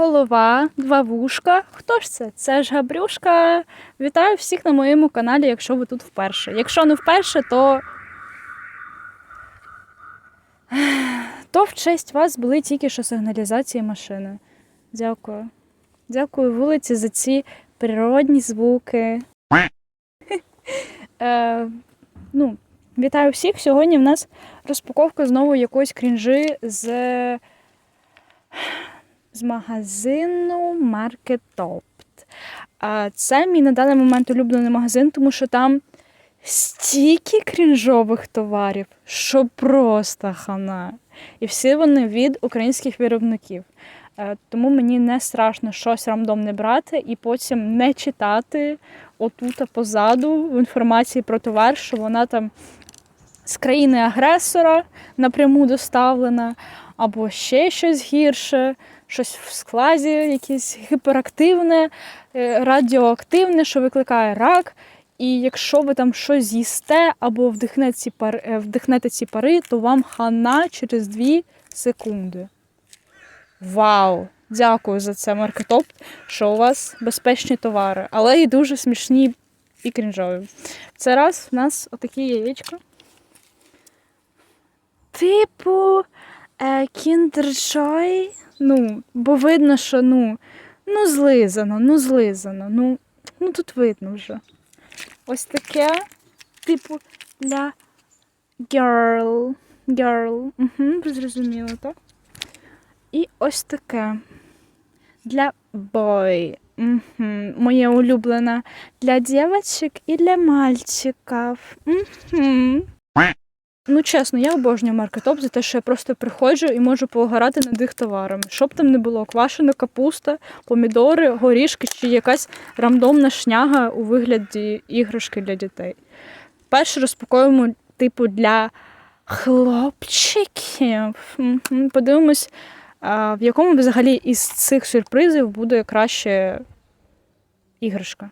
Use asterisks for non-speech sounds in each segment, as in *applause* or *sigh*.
голова, два вушка. Хто ж це? Це ж Габрюшка. Вітаю всіх на моєму каналі, якщо ви тут вперше. Якщо не вперше, то. То в честь вас були тільки що сигналізації машини. Дякую. Дякую вулиці за ці природні звуки. Е, ну, вітаю всіх. Сьогодні в нас розпаковка знову якоїсь крінжи з, з магазину Marketopt. А Це мій на даний момент улюблений магазин, тому що там стільки крінжових товарів, що просто хана. І всі вони від українських виробників. Е, Тому мені не страшно щось рандомне брати і потім не читати отут позаду в інформації про товар, що вона там з країни-агресора напряму доставлена, або ще щось гірше, щось в складі, якесь гіперактивне, е, радіоактивне, що викликає рак. І якщо ви там щось з'їсте або вдихнете ці пари, е, вдихнете ці пари, то вам хана через 2 секунди. Вау! Дякую за це, Маркетоп, що у вас безпечні товари, але і дуже смішні і крінжові. Це раз в нас отакі яєчка. Типу Joy. Ну, бо видно, що ну, ну злизано, ну злизано. Ну, ну тут видно вже. Ось таке, типу, для girl. Girl. Угу, зрозуміло, так? І ось таке. Для boy. Угу. Моє улюблене. Для дівчаток і для мальчиків. Угу. Ну, чесно, я обожнюю маркетоп за те, що я просто приходжу і можу погорати над їх товарами. Щоб там не було, квашена капуста, помідори, горішки чи якась рандомна шняга у вигляді іграшки для дітей. Перше розпакуємо, типу, для хлопчиків. Подивимось, в якому взагалі із цих сюрпризів буде краще іграшка.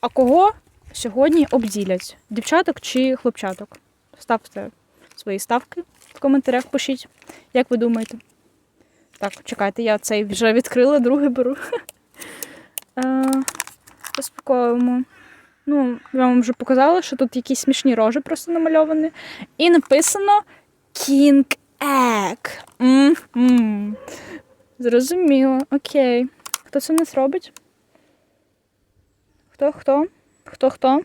А кого сьогодні обділять? Дівчаток чи хлопчаток? Ставте свої ставки в коментарях, пишіть, як ви думаєте. Так, чекайте, я цей вже відкрила, другий беру. *laughs* Е, Розпаковуємо. Ну, я вам вже показала, що тут якісь смішні рожі просто намальовані. І написано King Egg. М-м. Зрозуміло, окей. Хто це в нас робить? Хто хто? Хто хто?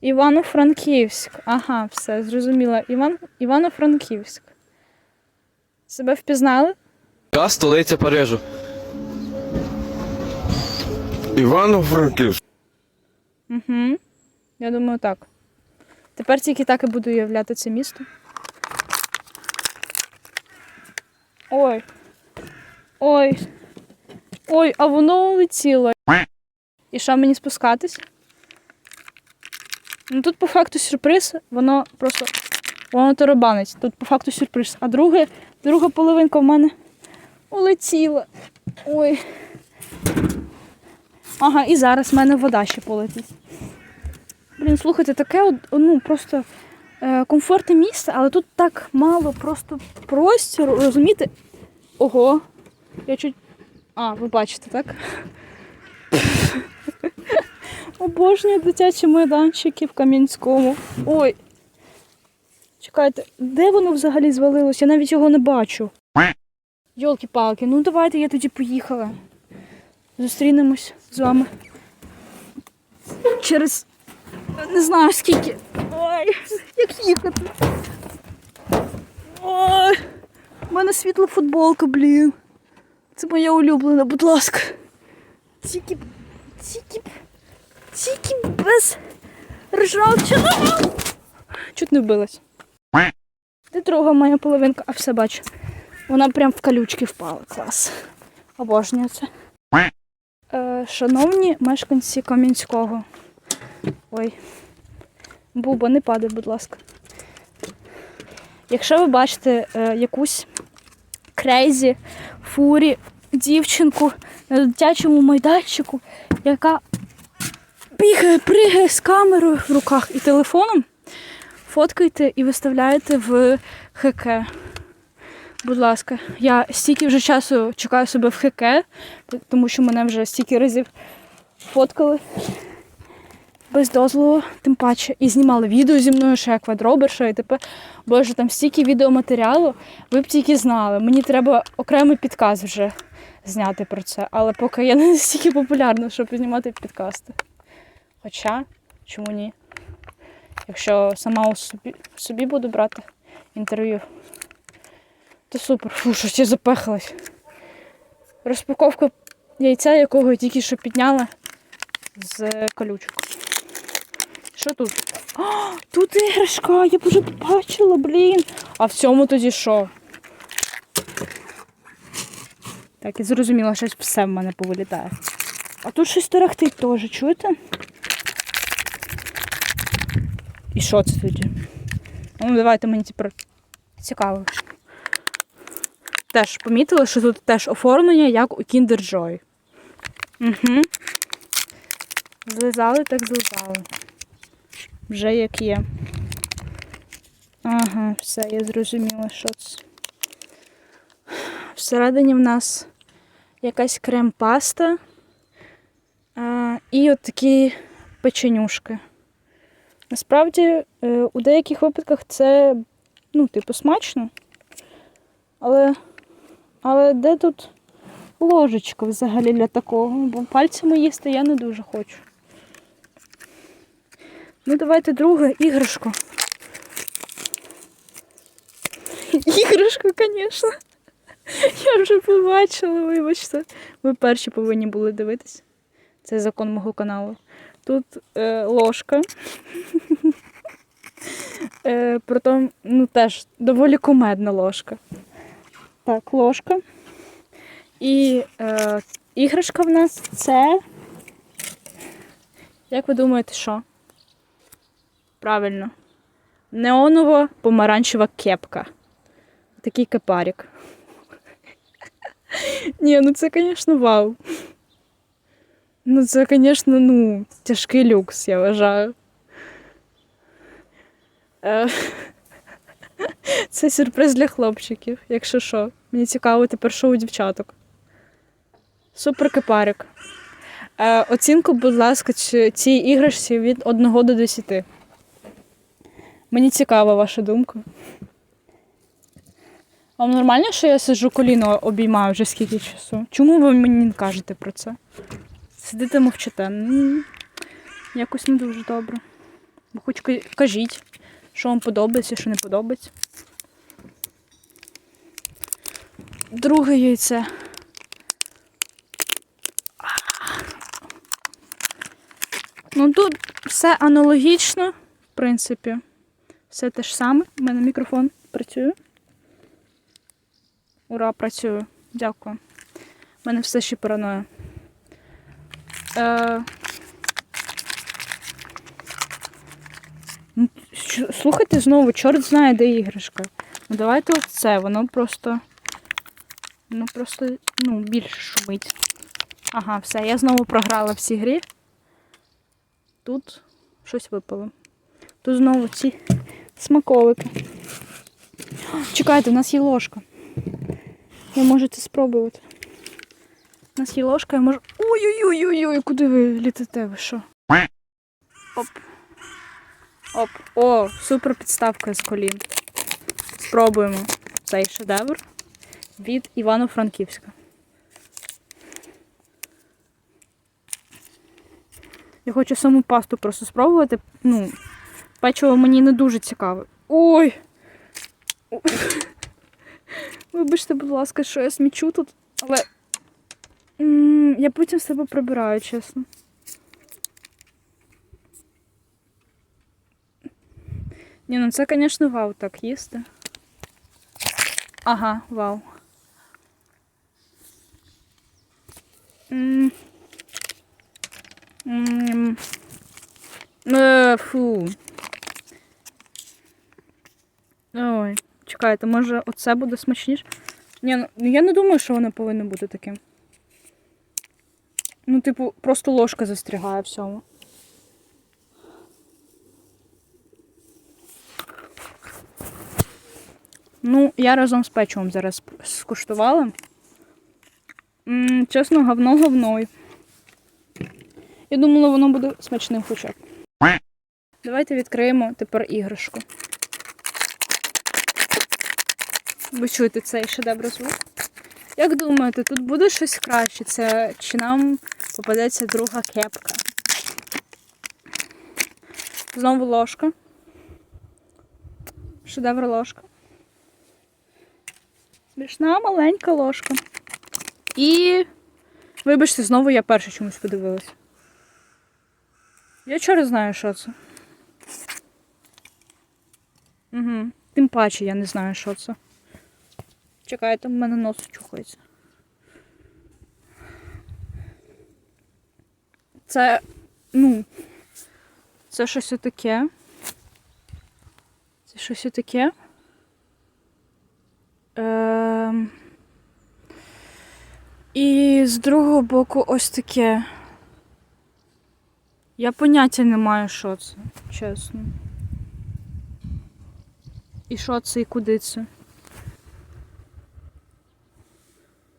Івано-Франківськ. Ага, все, зрозуміла. Іван... Івано-Франківськ. Себе впізнали? Яка столиця Парижу? Івано-Франківськ. Угу. Я думаю, так. Тепер тільки так і буду уявляти це місто. Ой. Ой. Ой, а воно улетіло. І що мені спускатись? Ну тут по факту сюрприз, воно просто. Воно тарабанить. Тут по факту сюрприз. А друге, друга половинка в мене улетіла. Ой. Ага, і зараз в мене вода ще полетить. Блін, слухайте, таке ну, просто е, комфортне місце, але тут так мало просто простіру, розумієте? Ого. Я чуть. А, ви бачите, так? Обожнюю дитячі майданчики в Кам'янському. Ой. Чекайте, де воно взагалі звалилось? Я навіть його не бачу. Йолки-палки, ну давайте я тоді поїхала. Зустрінемось з вами. Через не знаю скільки. Ой, як їхати. Ой, у мене світла футболка, блін. Це моя улюблена, будь ласка. Тільки, б- тільки, б- тільки без ржавчини. Чуть не вбилась. Де друга моя половинка? А все бачу. Вона прям в колючки впала. Клас. Обожнюю це. Е, шановні мешканці Кам'янського. Ой. Буба, не падай, будь ласка. Якщо ви бачите е, якусь крейзі, фурі, дівчинку на дитячому майданчику, яка бігає, пригає з камерою в руках і телефоном, фоткайте і виставляєте в ХК. Будь ласка, я стільки вже часу чекаю себе в хеке, тому що мене вже стільки разів фоткали без дозволу, тим паче, і знімали відео зі мною, що я квадроберша, і тепер, боже, там стільки відеоматеріалу, ви б тільки знали. Мені треба окремий підказ вже зняти про це. Але поки я не настільки популярна, щоб знімати підкасти. Хоча, чому ні? Якщо сама у собі, собі буду брати інтерв'ю, то супер. Фу, щось я запехалась. Розпаковка яйця, якого я тільки що підняла з колючок. Що тут? А, тут іграшка, я б вже побачила, блін. А в цьому тоді що? Так, і зрозуміла, щось все в мене повилітає. А тут щось тарахтить теж, чуєте? І що це тоді? Ну, давайте мені тепер цікаво. Теж помітила, що тут теж оформлення, як у Kinder Joy. Угу. Злизали, так злизали. Вже як є. Ага, все, я зрозуміла, що це. Всередині в нас якась крем-паста і от такі печенюшки. Насправді, е, у деяких випадках це, ну, типу, смачно. Але, але де тут ложечка взагалі для такого? Бо пальцями їсти я не дуже хочу. Ну, давайте друге іграшку. Іграшку, звісно. Я вже побачила, вибачте. Ви перші повинні були дивитись. Це закон мого каналу. Тут е, ложка. Е, Притом, ну теж доволі кумедна ложка. Так, ложка. І е, іграшка в нас це. Як ви думаєте, що? Правильно. Неонова помаранчева кепка. Такий кепарик. *laughs* Ні, ну це, звісно, вау. Ну, це, звісно, ну, тяжкий люкс, я вважаю. Е, *laughs* Це сюрприз для хлопчиків, якщо що. Мені цікаво тепер, що у дівчаток. Супер кипарик. Е, Оцінку, будь ласка, ці- цій іграшці від 1 до 10. Мені цікава ваша думка. Вам нормально, що я сиджу коліно обіймаю вже скільки часу? Чому ви мені не кажете про це? Сидите мовчите. Якось не дуже добре. Ви Хоч кажіть, що вам подобається, що не подобається. Друге яйце. Ну тут все аналогічно, в принципі. Все те ж саме. У мене мікрофон працює. Ура, працюю. Дякую. У мене все ще параноя. Е... ну, Слухайте знову, чорт знає, де іграшка. Ну давайте ось це, воно просто. Воно просто ну, більше шумить. Ага, все, я знову програла в цій грі. Тут щось випало. Тут знову ці смаколики. Чекайте, у нас є ложка. Ви можете спробувати. У нас є ложка, я можу. Ой-ой-ой-ой, куди ви літите? Ви що? Оп. Оп. О, супер підставка з колін. Спробуємо цей шедевр від Івано-Франківська. Я хочу саму пасту просто спробувати. Ну, печиво мені не дуже цікаве. Ой! Вибачте, будь ласка, що я смічу тут, але я потім себе прибираю, чесно. Ні, ну це, звісно, вау так їсти. Ага, вау. М. Е, фу. Ой, чекайте, може оце буде смачніше? Ні, ну, я не думаю, що воно повинно бути таким. Ну, типу, просто ложка застрягає в цьому. Ну, я разом з печивом зараз скуштувала. м чесно, говно говною. Я думала, воно буде смачним хоча б. Давайте відкриємо тепер іграшку. Ви чуєте цей шедевр звук? Як думаєте, тут буде щось краще? Це чи нам попадеться друга кепка? Знову ложка. Шедевр ложка. Смішна маленька ложка. І. Вибачте, знову я перша чомусь подивилась. Я вчора знаю, що це. Угу. Тим паче я не знаю, що це. Чекайте, в мене нос чухається. Це, ну, це щось таке. Це щось таке. Ем... І з другого боку ось таке. Я поняття не маю, що це, чесно. І що це, і куди це? У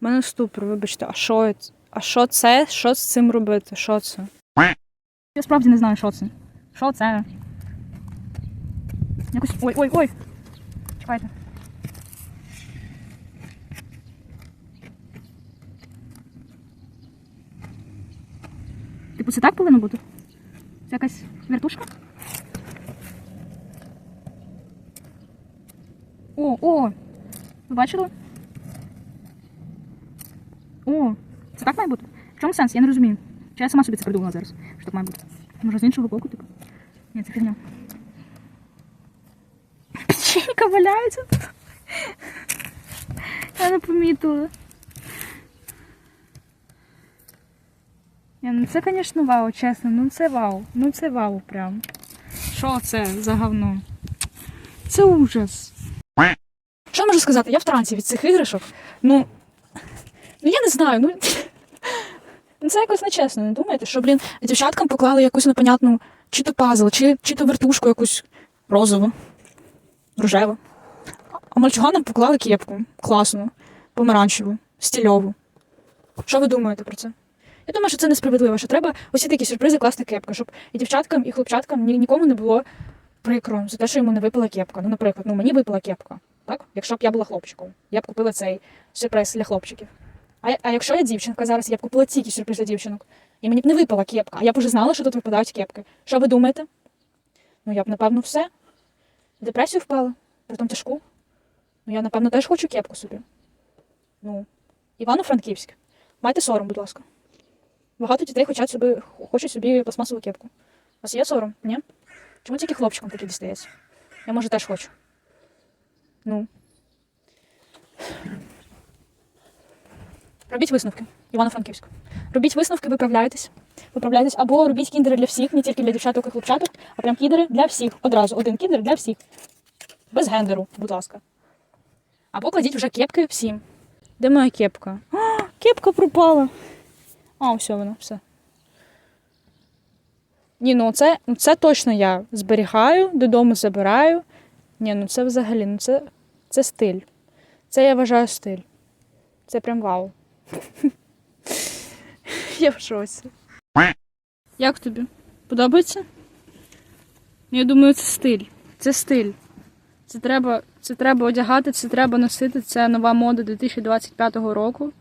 мене ступор, вибачте, а що це? А що це? Що з цим робити? Що це? Я справді не знаю, що це. Що це? Якось. Ой, ой, ой! Чекайте. Типу, це так повинно бути? Це якась вертушка? О, о! Ви бачили? О, це так має бути? В чому сенс? Я не розумію. Чи я сама собі це придумала зараз? Що так має бути? Може з іншого боку, типу? Ні, це фігня. Печенька валяється тут. Я не помітила. Ні, ну це, звісно, вау, чесно. Ну це вау. Ну це вау прям. Що це за говно? Це ужас. Що можу сказати? Я в трансі від цих іграшок. Ну, ну я не знаю, ну. Ну, це якось нечесно, не думаєте, що, блін, дівчаткам поклали якусь непонятну чи то пазл, чи, чи то вертушку якусь розову, рожеву. А мальчуганам поклали кепку класну, помаранчеву, стільову. Що ви думаєте про це? Я думаю, що це несправедливо, що треба усі такі сюрпризи класти кепку, щоб і дівчаткам, і хлопчаткам ні, нікому не було прикро за те, що йому не випала кепка. Ну, наприклад, ну мені випала кепка, так? Якщо б я була хлопчиком, я б купила цей сюрприз для хлопчиків. А, а якщо я дівчинка зараз, я б купила тільки сюрприз для дівчинок, і мені б не випала кепка, а я б уже знала, що тут випадають кепки. Що ви думаєте? Ну, я б, напевно, все. В депресію впала, притом тяжку. Ну, я, напевно, теж хочу кепку собі. Ну, Івано-Франківськ. Майте сором, будь ласка. Багато дітей хочуть собі, хочуть собі пластмасову кепку. У вас є сором? Ні? Чому тільки хлопчикам такі дістається? Я, може, теж хочу. Ну. Робіть висновки, Івано-Франківськ. Робіть висновки, виправляйтесь. Виправляйтесь. Або робіть кіндери для всіх, не тільки для дівчаток і хлопчаток, а прям кіндери для всіх. Одразу. Один кіндер для всіх. Без гендеру, будь ласка. Або кладіть вже кепки всім. Де моя кепка? А, кепка пропала. А, все вона, все. Ні, ну це, ну це точно я зберігаю, додому забираю. Ні, ну це взагалі, ну це, це стиль. Це я вважаю стиль. Це прям вау. *laughs* Я в шоці. Як тобі? Подобається? Я думаю, це стиль. Це стиль. Це треба, це треба одягати, це треба носити. Це нова мода 2025 року.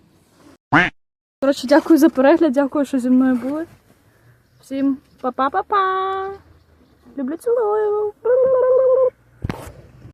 Коротше, дякую за перегляд, дякую, що зі мною були. Всім па-па-па-па! Люблю цілую!